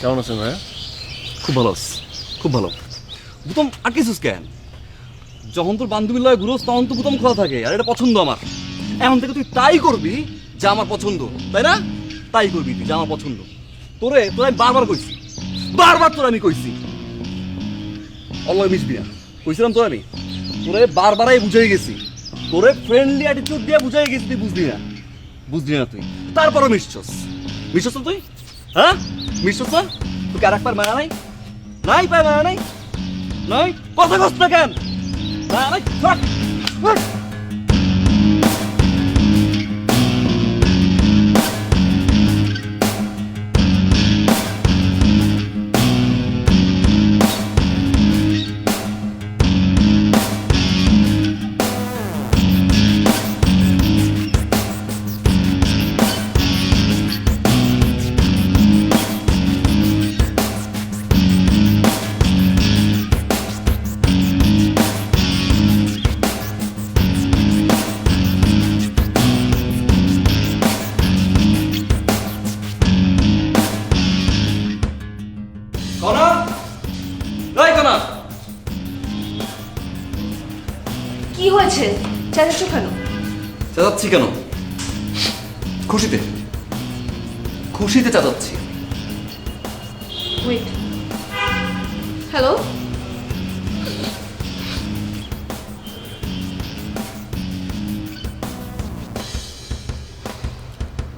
কেমন আছেন ভাইয়া? খুব ভালো আছি, খুব ভালো। বুতম আটকেছিস কেন যখন তোর বান্ধবীর লয় ঘুরোস তখন তো বুতম খোলা থাকে আর এটা পছন্দ আমার। এখন থেকে তুই তাই করবি যা আমার পছন্দ তাই না? তাই করবি তুই যা আমার পছন্দ। তোরে তোরা আমি বারবার কইছি বারবার তোর আমি কইছি। অল্লাহ মিশবি না কইছিলাম তোর আমি তোরে বারবারাই বুঝাই গেছি। তোরে ফ্রেন্ডলি অ্যাটিটিউড দিয়ে বুঝাই গেছি তুই বুঝলি না। বুঝলি না তুই। তারপরও মিশছস মিশছস তুই? হ্যাঁ? মিশছস না? আর একবার মায়া নাই? নাই পায় মায়া নাই? নাই? কথা কস না কেন? মায়া নাই? হয়েছে চেঁচাচ্ছ কেন? চাচাচ্ছি কেন? খুশিতে। খুশিতে চাচাচ্ছি। ওয়েট হ্যালো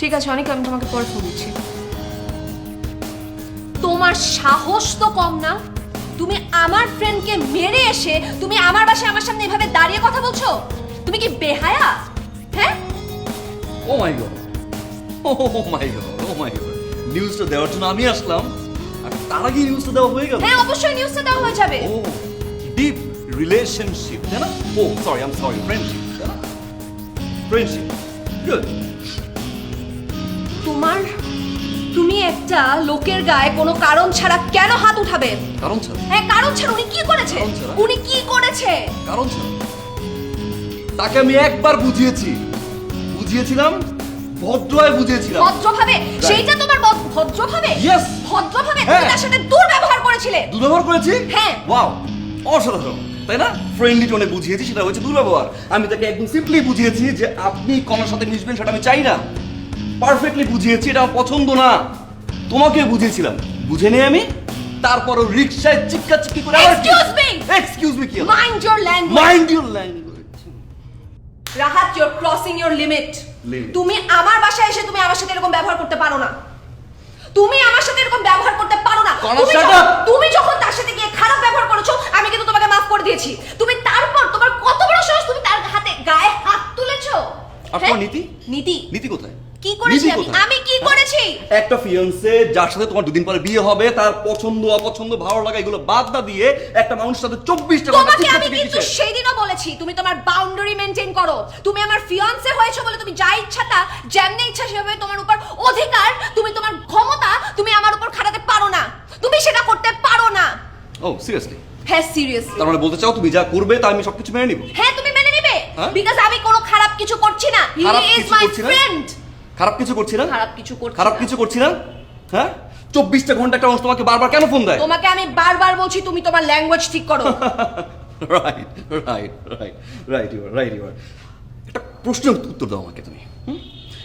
ঠিক আছে অনেক আমি তোমাকে পরে ফোন দিচ্ছি। তোমার সাহস তো কম না? তুমি আমার ফ্রেন্ডকে মেরে এসে তুমি আমার বাসায় আমার সামনে এভাবে দাঁড়িয়ে কথা বলছো? তুমি কি বেহায়া? হ্যাঁ? ও my god oh my god oh my god নিউজটা দেওয়ার জন্য আমি আসলাম। আর তার আগে নিউজটা দেওয়া হয়ে গেল। হ্যাঁ অবশ্যই নিউজটা দেওয়া হয়ে যাবে। ও ডিপ রিলেশনশিপ তাই না? Oh sorry um sorry friendship তাই না? ফ্রেন্ডশিপ গুড তোমার তুমি একটা লোকের গায়ে কোনো কারণ ছাড়া কেন হাত উঠাবে? কারণ ছাড়া? হ্যাঁ কারণ ছাড়া উনি কি করেছে? কারণ ছাড়া? উনি কি করেছে? কারণ ছাড়া? তাকে আমি একবার বুঝিয়েছি। বুঝিয়েছিলাম ভদ্রয় বুঝিয়েছিলাম। ভদ্রভাবে? সেইটা তোমার বদ- ভদ্রভাবে? Yes! ভদ্রভাবে হ্যাঁ। তুমি তার সাথে দুর্ব্যবহার করেছিলে। দুর্ব্যবহার করেছি? হ্যাঁ। ওয়াও অসাধারণ। তাই না? ফ্রেন্ডলি টোনে বুঝিয়েছি সেটা হচ্ছে দুর্ব্যবহার। আমি তাকে একদম সিম্পলি বুঝিয়েছি যে আপনি কনার সাথে মিশবেন সেটা আমি চাই না। পারফেক্টলি বুঝিয়েছি এটা আমার পছন্দ না। তোমাকে বুঝিয়েছিলাম। বুঝে নেই আমি তারপরও রিক্সায় চিৎকার চিৎকি করে Excuse me! এক্সকিউজ মি কি mind your language mind your language Rahat you're crossing your limit তুমি আমার বাসায় এসে তুমি আমার সাথে এরকম ব্যবহার করতে পারো না। তুমি আমার সাথে এরকম ব্যবহার করতে পারো না। তুমি যখন- তার সাথে গিয়ে খারাপ ব্যবহার করেছ আমি কিন্তু তোমাকে মাফ করে দিয়েছি। তুমি তারপর তোমার কত বড় সাহস তুমি তার হাতে গায়ে হাত তুলেছো? আর হ্যাঁ? নীতি? নীতি। নীতি কোথায়? কি করেছি আমি? আমি কি হ্যাঁ? করেছি? একটা ফিয়ান্সে যার সাথে তোমার দুদিন পরে বিয়ে হবে তার পছন্দ অপছন্দ ভালো লাগা এগুলো বাদ না দিয়ে একটা মানুষের সাথে ঘণ্টা তোমাকে আমি কিন্তু কিসের? সেই দিনও বলেছি তুমি তোমার বাউন্ডারি করো তুমি আমার ফিয়ান্সে হয়েছো বলে তুমি যা ইচ্ছা তা যেমনি ইচ্ছা সেভাবে তোমার উপর অধিকার তুমি তোমার ক্ষমতা তুমি আমার উপর খাটাতে পারো না তুমি সেটা করতে পারো না ও সিরিয়াসলি হ্যাঁ সিরিয়াসলি তার মানে বলতে চাও তুমি যা করবে তা আমি সবকিছু মেনে নিব হ্যাঁ তুমি মেনে নিবে হ্যাঁ? বিকজ আমি কোনো খারাপ কিছু করছি না হি ইজ মাই ফ্রেন্ড খারাপ কিছু করছি না? খারাপ কিছু করছি খারাপ কিছু করছি না? হ্যাঁ? চব্বিশটা ঘণ্টা একটা মানুষ তোমাকে বারবার কেন ফোন দেয়? তোমাকে আমি বারবার বলছি তুমি তোমার ল্যাঙ্গুয়েজ ঠিক করো। Right right right right right একটা প্রশ্নের উত্তর দাও আমাকে তুমি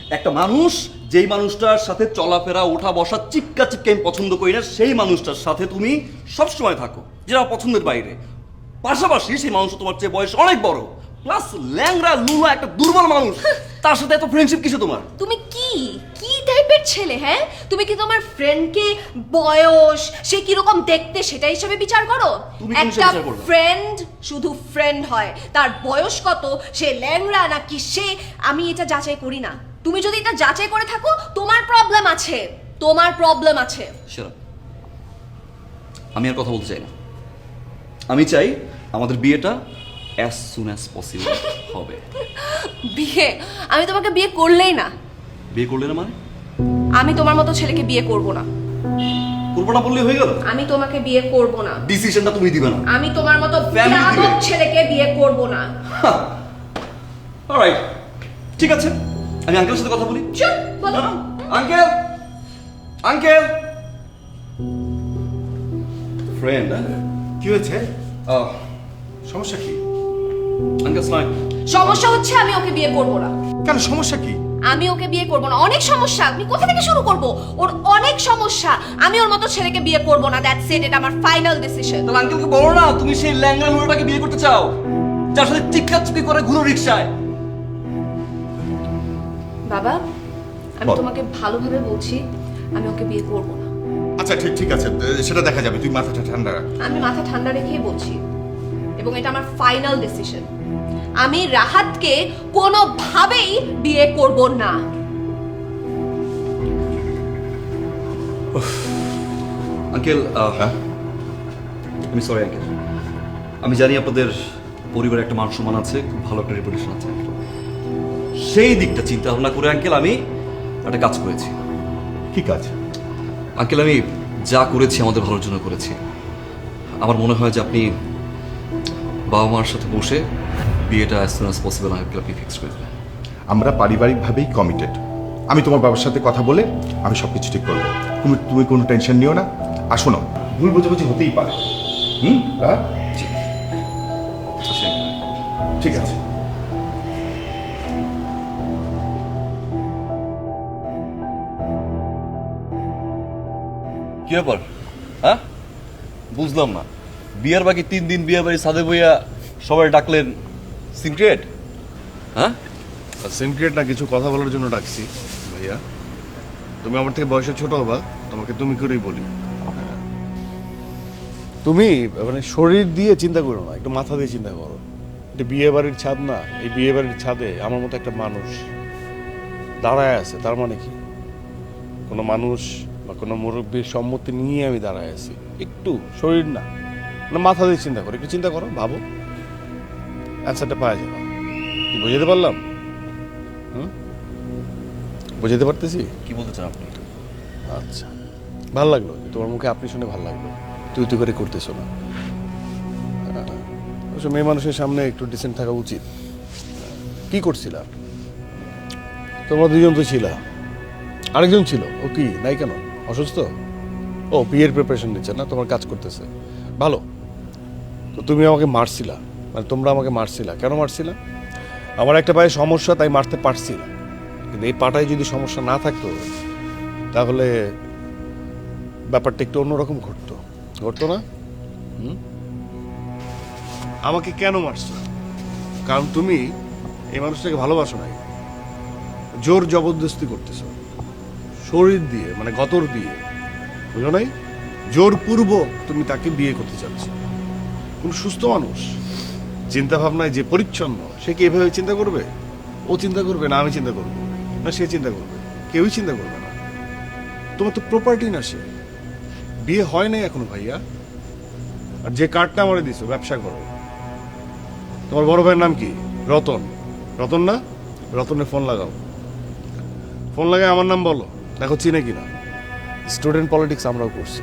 একটা মানুষ যেই মানুষটার সাথে চলাফেরা ওঠা বসা চিৎকা চিৎকা আমি পছন্দ করি না সেই মানুষটার সাথে তুমি সবসময় থাকো যেটা পছন্দের বাইরে। পাশাপাশি সেই মানুষটা তোমার চেয়ে বয়স অনেক বড়। প্লাস ল্যাংরা লুলা একটা দুর্বল মানুষ তার সাথে এত ফ্রেন্ডশিপ কিসে তোমার? তুমি টাইপের ছেলে হ্যাঁ? তুমি কি তোমার ফ্রেন্ডকে বয়স সে কীরকম দেখতে সেটা হিসেবে বিচার করো? একটা ফ্রেন্ড শুধু ফ্রেন্ড হয়। তার বয়স কত? সে ল্যাংড়া নাকি সে? আমি এটা যাচাই করি না। তুমি যদি এটা যাচাই করে থাকো তোমার প্রবলেম আছে। তোমার প্রবলেম আছে। আমি আর কথা বলতে চাই না। আমি চাই আমাদের বিয়েটা অ্যাজ সুন অ্যাজ পসিবল হবে। বিয়ে? আমি তোমাকে বিয়ে করলেই না। বিয়ে করলে না মানে? আমি তোমার মতো ছেলেকে বিয়ে করব না। করব না বললে হয়ে গেল? আমি তোমাকে বিয়ে করব না। ডিসিশনটা তুমি দিবে না। আমি তোমার মতো বেয়াদব দিবে। ছেলেকে বিয়ে করব না। অলরাইট ঠিক আছে। আমি আঙ্কেলের সাথে কথা বলি। চুপ বলো। আঙ্কেল আঙ্কেল ফ্রেন্ড কি হয়েছে? সমস্যা কি? আঙ্কেল সমস্যা হচ্ছে আমি ওকে বিয়ে করব না। কেন সমস্যা কি? আমি ওকে বিয়ে করব না। অনেক সমস্যা। আমি কোথা থেকে শুরু করব? ওর অনেক সমস্যা। আমি ওর মতো ছেলেকে বিয়ে করব না। দ্যাটস ইট এটা আমার ফাইনাল ডিসিশন তাহলে আঙ্কেলকে বলো না তুমি সেই ল্যাংড়া মুড়োটাকে বিয়ে করতে চাও। যার সাথে চিৎকার চিৎকি করে ঘুরো রিক্সায় বাবা আমি বল। তোমাকে ভালোভাবে বলছি আমি ওকে বিয়ে করব না। আচ্ছা ঠিক ঠিক আছে। সেটা দেখা যাবে। তুই মাথাটা ঠান্ডা রাখ। আমি মাথা ঠান্ডা রেখেই বলছি। এবং এটা আমার ফাইনাল ডিসিশন আমি রাহাতকে কোনোভাবেই বিয়ে করব না। আঙ্কেল হ্যাঁ? আমি সরি আঙ্কেল। আমি জানি আপনাদের পরিবারে একটা মান সম্মান আছে খুব ভালো একটা রেপুটেশন আছে সেই দিকটা চিন্তা ভাবনা করে আঙ্কেল আমি একটা কাজ করেছি। কি কাজ? আঙ্কেল আমি যা করেছি আমাদের ভালোর জন্য করেছি। আমার মনে হয় যে আপনি বাবা মার সাথে বসে বিয়েটা as soon as possible uncle আপনি ফিক্স করে দেবেন। আমরা পারিবারিকভাবেই কমিটেড আমি তোমার বাবার সাথে কথা বলে আমি সব কিছু ঠিক করব। তুমি তুমি কোনো টেনশন নিও না। আর শোনো ভুল বোঝাবুঝি হতেই পারে। হুম? আসি uncle। ঠিক আছে। কি ব্যাপার? হ্যাঁ? বুঝলাম না। বিয়ার বাকি তিন দিন বিয়ে বাড়ি সাদে বইয়া সবাই ডাকলেন সিক্রেট হ্যাঁ? সিনক্রিয়েট না কিছু কথা বলার জন্য ডাকছি ভাইয়া। তুমি আমার থেকে বয়সে ছোট হবা তোমাকে তুমি করেই বলি। তুমি মানে শরীর দিয়ে চিন্তা করো না একটু মাথা দিয়ে চিন্তা করো। এটা বিয়ে বাড়ির ছাদ না এই বিয়ে বাড়ির ছাদে আমার মতো একটা মানুষ দাঁড়ায় আছে তার মানে কি? কোনো মানুষ বা কোনো মুরব্বীর সম্মতি নিয়ে আমি দাঁড়ায় আছি একটু শরীর না মানে মাথা দিয়ে চিন্তা করো একটু চিন্তা করো ভাবো। অ্যান্সারটা পাওয়া যাবে। কি বুঝাতে পারলাম? হুম? বুঝাতে পারতেছি? কি বলতে চান আপনি? আচ্ছা। ভালো লাগল যে তোমার মুখে আপনি শুনে ভালো লাগল। তুই তুই করে করতেছো না। অবশ্য মেয়ে মানুষের সামনে একটু ডিসেন্ট থাকা উচিত। কি করছিলা? তোমরা দুজন তো ছিলা। আরেকজন ছিল। ও কি নাই কেন? অসুস্থ? ও বিয়ের প্রিপারেশন নিচ্ছে না তোমার কাজ করতেছে। ভালো। তো তুমি আমাকে মারছিলা। মানে তোমরা আমাকে মারছিলা। কেন মারছিলা? আমার একটা পায়ে সমস্যা, তাই মারতে পারছি না কিন্তু এই পাটায় যদি সমস্যা না থাকতো, তাহলে ব্যাপারটা একটু অন্যরকম ঘটতো। ঘটতো না? আমাকে কেন মারছো? কারণ তুমি এই মানুষটাকে ভালোবাসো নাই। জোর জবরদস্তি করতেছো। শরীর দিয়ে মানে গতর দিয়ে। বুঝো নাই? জোরপূর্বক তুমি তাকে বিয়ে করতে চাচ্ছ। কোন সুস্থ মানুষ। চিন্তা ভাবনায় যে পরিচ্ছন্ন, সে কি এভাবে চিন্তা করবে? ও চিন্তা করবে না, আমি চিন্তা করব। না, সে চিন্তা করবে। কেউই চিন্তা করবে না। তোমার তো প্রপার্টি না সে। বিয়ে হয় নাই এখনও, ভাইয়া। আর যে কার্ডটা আমারে দিছো, ব্যবসা করো। তোমার বড় ভাইয়ের নাম কি? রতন। রতন না? রতনে ফোন লাগাও। ফোন লাগায় আমার নাম বলো। দেখো, চিনে কিনা। স্টুডেন্ট পলিটিক্স আমরাও করছি।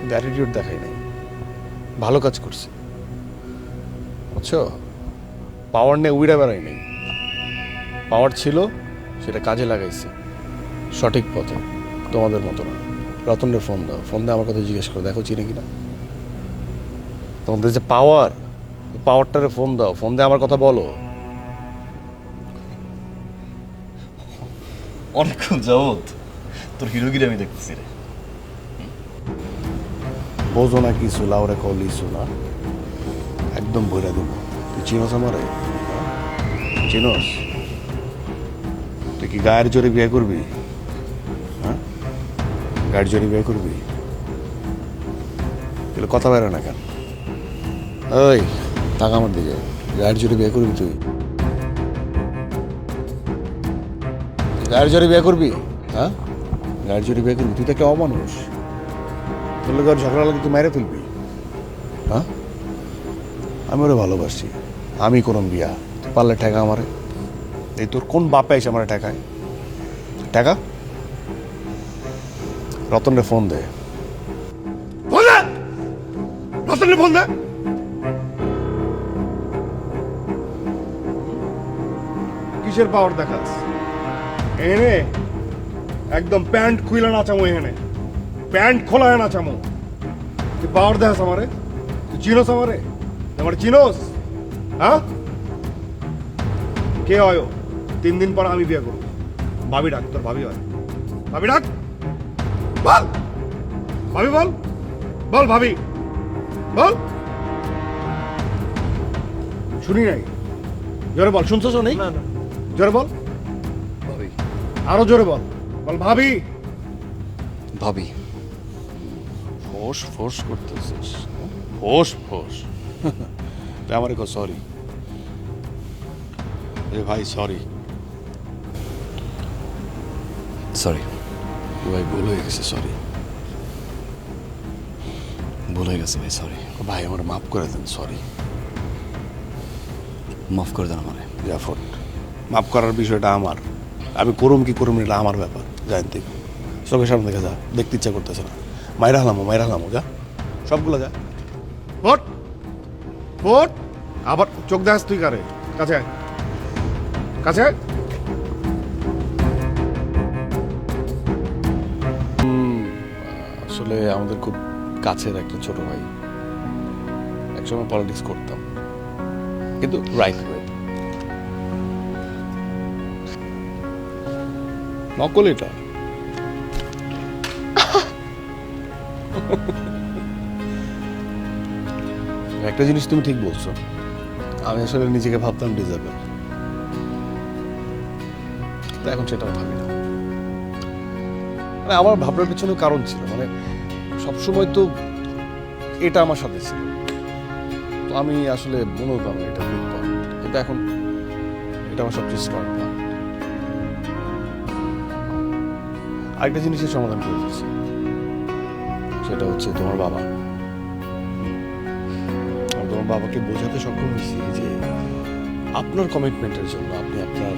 কিন্তু অ্যাটিটিউড দেখাই নাই। ভালো কাজ করছি। বুঝছ? পাওয়ার নিয়ে উইড়া বেড়াই নেই। পাওয়ার ছিল সেটা কাজে লাগাইছি। সঠিক পথে তোমাদের মতো না। রতনের ফোন দাও। ফোন দিয়ে আমার কথা জিজ্ঞেস করো দেখো চিনে কিনা? তোমাদের যে পাওয়ার পাওয়ারটারে ফোন দাও। ফোন দিয়ে আমার কথা বলো। অনেকক্ষণ যাবত তোর হিরোগিরি আমি দেখতেছি রে। বোঝো না কিছু লাউরে কলিছু না। একদম ভরে দেবো। তুই চিনস আমারে? চিনস? তুই কি গায়ের জোরে বিয়ে করবি? হ্যাঁ? গায়ের জোরে বিয়ে করবি? তাহলে কথা বেরো না কেন? ওই টাকা আমার দিকে। গায়ের জোরে বিয়ে করবি তুই? গায়ের জোরে বিয়ে করবি? হ্যাঁ? গায়ের জোরে বিয়ে করবি? তুই তো একটা অমানুষ। তোর লোক ঝগড়া লাগে তুই মেরে তুলবি হ্যাঁ? আমি ওরে ভালোবাসি। আমি করম বিয়া পারলে ঠেকা আমারে। এই তোর কোন বাপে এসে আমার ঠেকায়? টাকা রতনের ফোন দে। ফোন দে! রতনের ফোন দে! কিসের পাওয়ার দেখাস? এনে, একদম প্যান্ট খুইলা নাচামো এখানে প্যান্ট খোলা নাচামো তুই পাওয়ার দেখাস আমারে? তুই চিনোস আমারে? আমার চিনোস হ্যাঁ? কে হয় তিন দিন পর আমি বিয়ে করব। ভাবি ডাক তোর ভাবি হয়। ভাবি ডাক। বল! ভাবি বল। বল ভাবি। বল। শুনি নাই। জোরে বল শুনছো নেই? জোরে বল। ভাবি। আরও জোরে বল। বল ভাবি। ভাবি। ফোস ফোস করতেছিস। ফোস ফোস। তুই আমার কো সরি রে ভাই সরি সরি ভাই ভুল হয়ে গেছে সরি ভুল হয়ে গেছে ভাই সরি ভাই আমার মাফ করে দেন সরি মাফ করে দেন আমারে জাফর মাফ করার বিষয়টা আমার আমি করুম কি করুম এটা আমার ব্যাপার জানতে। চোখের সামনে দেখে যা দেখতে ইচ্ছা করতেছে না। মাইরা হলামো মাইরা হলামো যা। সবগুলো যা। ফোট ফোট আবার চোখ দেখাস তুই কারে? কাছে। কাছে। আসলে আমাদের খুব কাছের একটা ছোট ভাই। একসময় পলিটিক্স করতাম। কিন্তু রাইট ওয়ে। নকল এটা। একটা জিনিস তুমি ঠিক বলছো। আমি আসলে নিজেকে ভাবতাম ডিজার্ভের কিন্তু এখন সেটা ভাবি না। মানে আমার ভাবনার পেছনে কারণ ছিল। মানে সবসময় তো এটা আমার সাথে ছিল। তো আমি আসলে মনে হতাম এটা কিন্তু এখন এটা আমার সবচেয়ে স্ট্রং আরেকটা জিনিসের সমাধান করে দিচ্ছি। সেটা হচ্ছে তোমার বাবা। বাবাকে বোঝাতে সক্ষম হয়েছি যে আপনার কমিটমেন্টের জন্য আপনি আপনার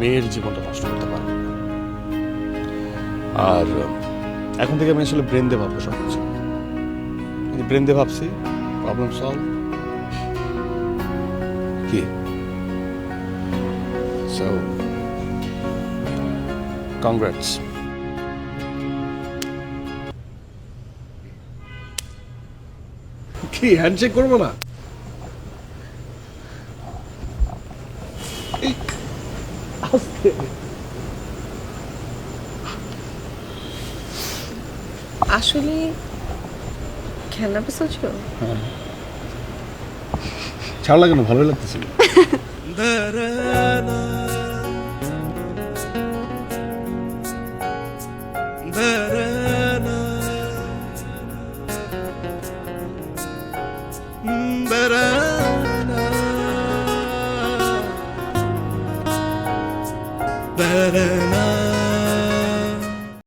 মেয়ের জীবনটা নষ্ট করতে পারেন আর এখন থেকে আমি আসলে ব্রেন দিয়ে ভাববো সব কিছু। ব্রেন দিয়ে ভাবছি প্রবলেম সলভ কি? সো কংগ্রেটস কি হ্যান্ডশেক করব না? আসলে খেলনা পেছাচ্ছ? ছাড় লাগে না ভালোই লাগতেছিল।